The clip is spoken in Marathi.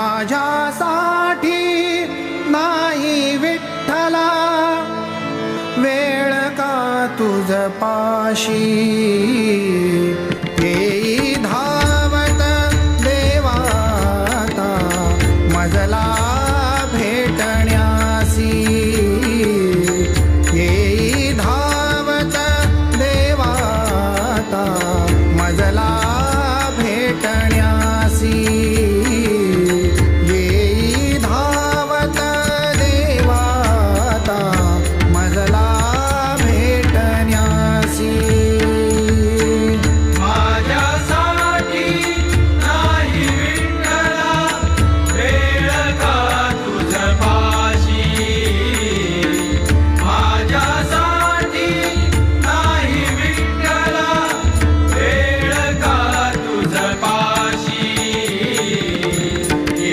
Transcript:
माझ्यासाठी नाही विठ्ठला. वेळ का तुझ पाशी